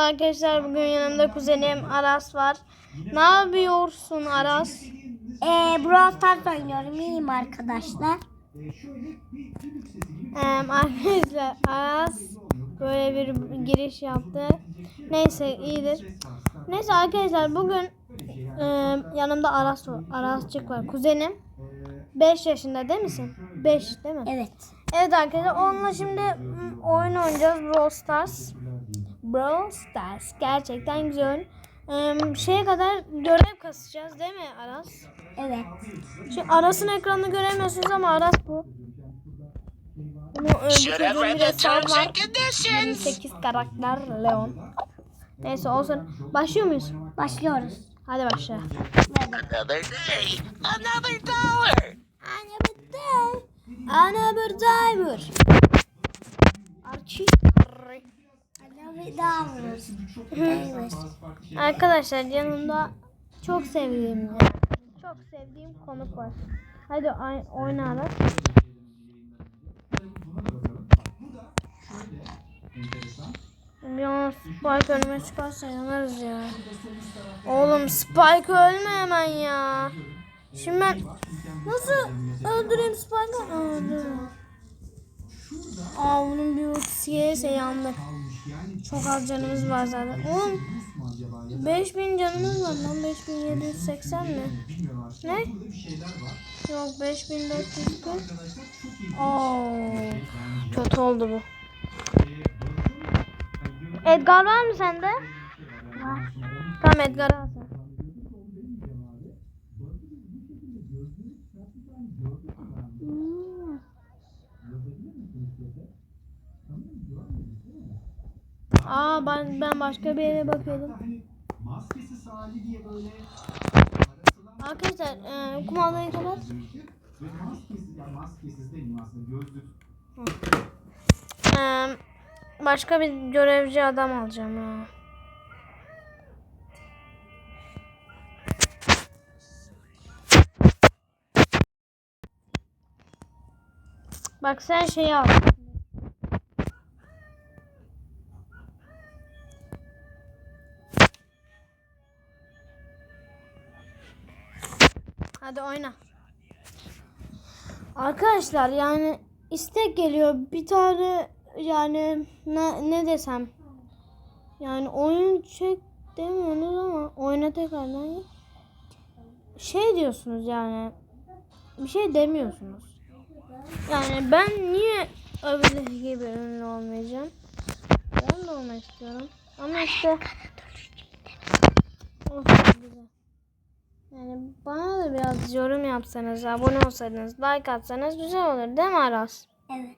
Arkadaşlar bugün yanımda kuzenim Aras var. Ne yapıyorsun Aras? Ee, Brawl Stars oynuyorum. İyiyim arkadaşlar. Ee, arkadaşlar Aras böyle bir giriş yaptı. Neyse iyidir. Neyse arkadaşlar bugün e, yanımda Aras var. Arasçık var. Kuzenim 5 yaşında değil misin? 5 değil mi? Evet. Evet arkadaşlar onunla şimdi oyun oynayacağız Brawl Stars. Brawl Stars gerçekten güzel. Ee, şeye kadar görev kasacağız değil mi Aras? Evet. Şu Aras'ın ekranını göremiyorsunuz ama Aras bu. Bunu e, bir hesap terms var. and conditions. 28 karakter Leon. Neyse olsun. Başlıyor muyuz? Başlıyoruz. Hadi başla. Another day, another dollar. Another day. Another diver. Archie. Evet. Arkadaşlar yanımda çok sevdiğim çok sevdiğim konuk var. Hadi ay- oyna Aras. Ya Spike önüme çıkarsa yanarız ya. Oğlum Spike ölme hemen ya. Şimdi ben nasıl öldüreyim Spike'ı? Aa bunun bir ultisi gelirse yandık. Çok az canımız var zaten. Oğlum 5000 canımız var lan 5780 mi? Ne? Yok 5440. Oo. Kötü oldu bu. Edgar var mı sende? Var. Tamam Edgar'ı Aa ben ben başka bir yere bakıyordum. Arkadaşlar e, kumandayı kapat. ve maskesiz ya maskesiz demeyeyim aslında gözlük E, başka bir görevci adam alacağım ya. Bak sen şeyi al. Hadi oyna. Arkadaşlar yani istek geliyor bir tane yani ne, ne desem yani oyun çek demiyorsunuz ama oyna tekrardan şey diyorsunuz yani bir şey demiyorsunuz. Yani ben niye öbürleri gibi ünlü olmayacağım? Ben de olmak istiyorum. Ama işte Olsun güzel. Yani bana da biraz yorum yapsanız, abone olsaydınız, like atsanız güzel olur değil mi Aras? Evet.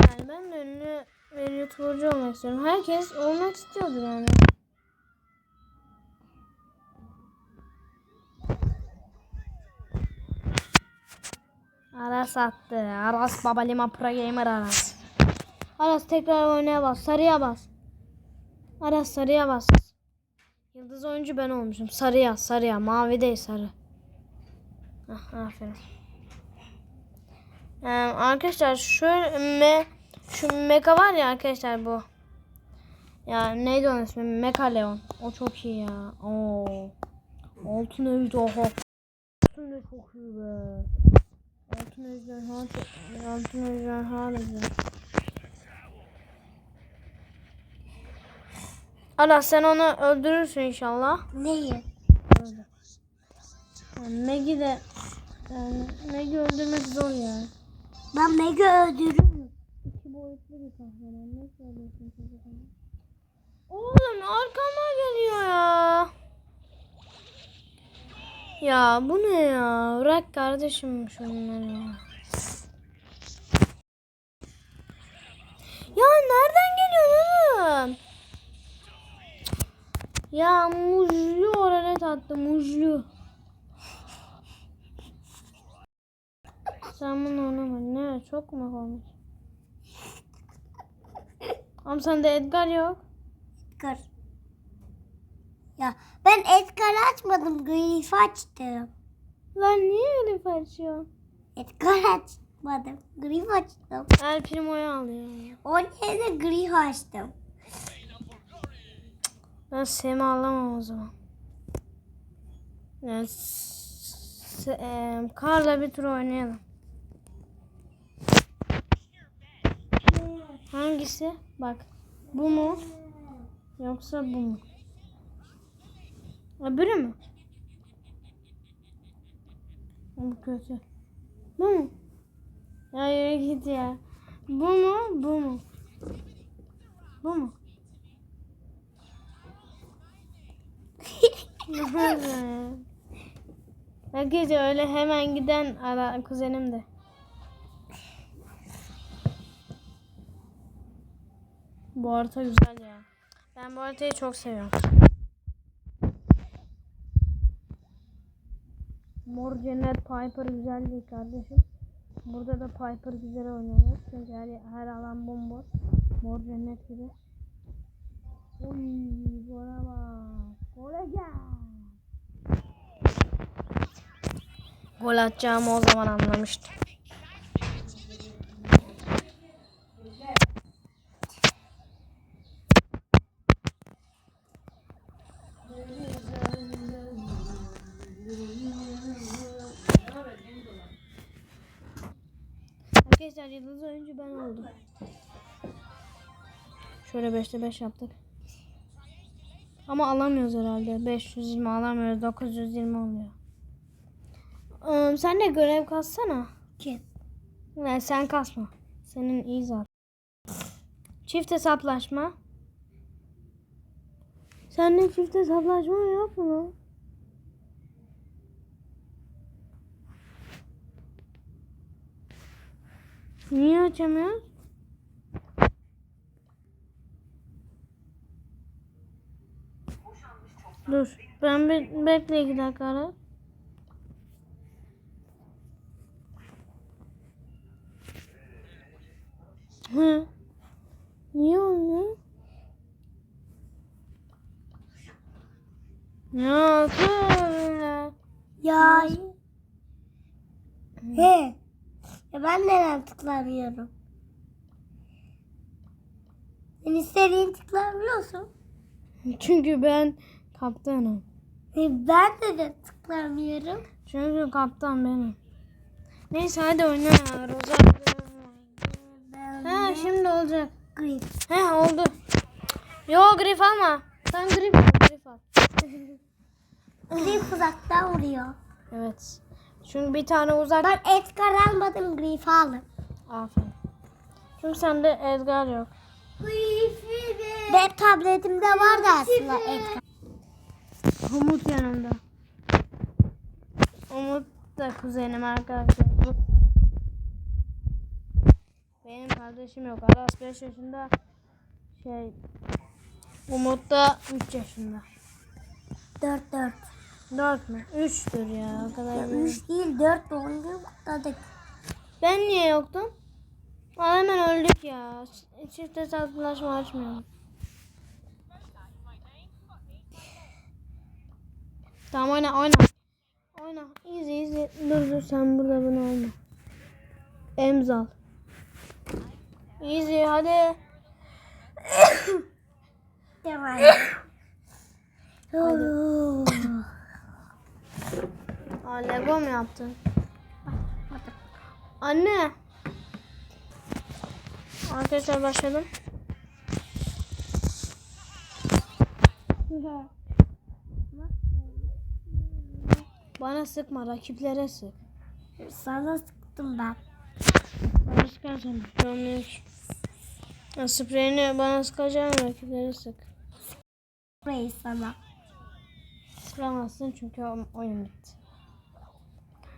Yani ben de ünlü bir youtubercu olmak istiyorum. Herkes olmak istiyordur yani. Aras attı. Aras Babalima Pro Gamer Aras. Aras tekrar oynaya bas. Sarıya bas. Aras sarıya bas. Yıldız oyuncu ben olmuşum. Sarıya, sarıya. Mavi değil sarı. Ah, aferin. Ee, arkadaşlar şöyle me, şu Mecha var ya arkadaşlar bu. Ya neydi onun ismi? Mecha Leon. O çok iyi ya. Oo. Altın ejderha. Altın da çok iyi be. Altın çok Altın da Allah sen onu öldürürsün inşallah. Neyi? Yani Meg'i de yani Meg'i öldürmek zor ya. Ben Mega öldürürüm. İki boyutlu bir kahraman. Ne söylüyorsun çocuklar? Oğlum arkama geliyor ya. Ya bu ne ya? Bırak kardeşim şunları ya. Ya nereden geliyor oğlum? Ya muzlu oralet attı muzlu. Sen bunu oynama. Ne? Çok mu olmuş? Ama sende Edgar yok. Edgar. Ya ben Edgar açmadım. Griff açtım. Lan niye öyle açıyor? Edgar aç. Açmadım. Gri açtım. El Primo'yu al ya. O yerine gri açtım. Ben Sem'i alamam o zaman. Yani, s- e, Karla bir tur oynayalım. Hangisi? Bak. Bu mu? Yoksa bu mu? Öbürü mü? Bu kötü. Bu mu? Ya git ya. Bu mu? Bu mu? Bu mu? Hiç öyle hemen giden ara kuzenim de. Bu harita güzel ya. Ben bu haritayı çok seviyorum. Mor Cennet Piper güzel değil kardeşim. Burada da Piper güzel oynuyorlar. Çünkü her, her alan bomboş. Mor Cennet gibi. Oy, bana bak. Gel. Gol atacağımı o zaman anlamıştım. Arkadaşlar yıldız oyuncu ben oldum. Şöyle 5'te 5 yaptık. Ama alamıyoruz herhalde. 520 alamıyoruz. 920 oluyor. Ee, sen de görev kassana. Kim? Ne sen kasma. Senin iyi zaten. Çift hesaplaşma. Sende çift hesaplaşma yok mu? Niye açamıyoruz? Dur. Ben bir bekle iki dakika ara. Hı. Niye? Ne oldu? Ya. He. Ya ben neden tıklamıyorum? Sen istediğin tıklamıyorsun. Çünkü ben kaptanım. E, Ben de, de tıklamıyorum. Çünkü kaptan benim. Neyse hadi oyna ya. Olacak. gri. He oldu. Yo grif alma. Sen grif al. Grif al. Gri uzaktan vuruyor. Evet. Çünkü bir tane uzak. Ben Edgar almadım gri aldım. Aferin. Çünkü sende Edgar yok. Benim tabletimde vardı aslında Edgar. Umut yanımda. Umut da kuzenim arkadaşlar. Bu- Benim kardeşim yok. Aras 5 yaşında. Şey Umut da 3 yaşında. 4 4. 4 mü? 3'tür ya. O kadar değil. 3 değil 4 doğum günü kutladık. Ben niye yoktum? Aa, hemen öldük ya. Çift hesaplaşma açmıyorum. Tamam oyna oyna. Oyna. Easy easy. Dur dur sen burada bunu olma. Emzal. Easy hadi. Devam. Aa, Lego mu yaptın? Anne. Arkadaşlar başladım. Bana sıkma, rakiplere sık. Sana sıktım ben. Sıkarsan sorun Ya spreyini bana sıkacağım, rakiplere sık. Burayı sana. Sıkamazsın çünkü oyun bitti.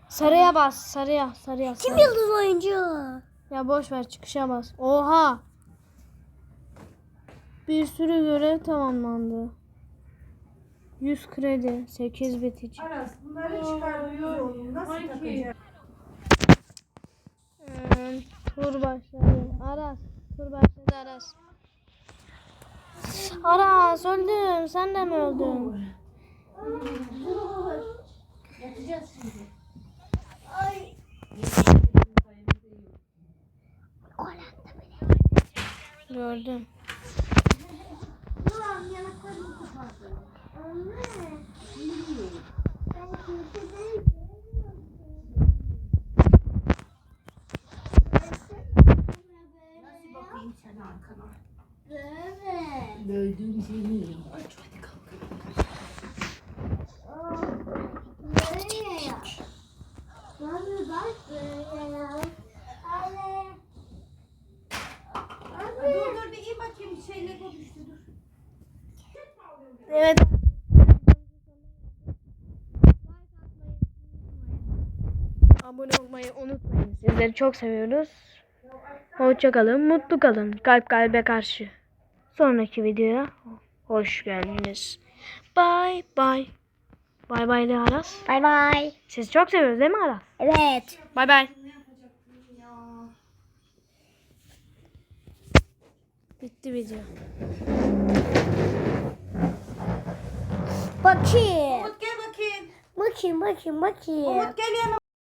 Sarıya bas, sarıya, sarıya. Kim sarıya. yıldız oyuncu? Ya boş ver çıkışa bas. Oha! Bir sürü görev tamamlandı. 100 kredi, 8 bit için. Aras bunları çıkarmıyor oğlum. Nasıl takacak? Hmm, tur başladı. Aras, tur başladı Aras. Aras öldüm. Sen de mi öldün? Tuvalette bile. Gördüm. Ulan yanaklarımı kapattım. Anne. Ben kötü değilim. Nasıl bakayım sen arkana? Evet. Böldüm seni. Nereye ya? Bana bak böyle ya. Anne. Dur bir iyi bakayım şeyle konuştu dur. Evet. Abone olmayı unutmayın. Sizleri çok seviyoruz. Hoşça kalın, mutlu kalın. Kalp kalbe karşı. Sonraki videoya hoş geldiniz. Bye bye. Bye bye de Aras. Bay bay. Sizi çok seviyoruz değil mi Aras? Evet. Bye bye. Bitti video. Bakayım. Umut gel bakayım. Bakayım bakayım bakayım. Umut gel yanıma.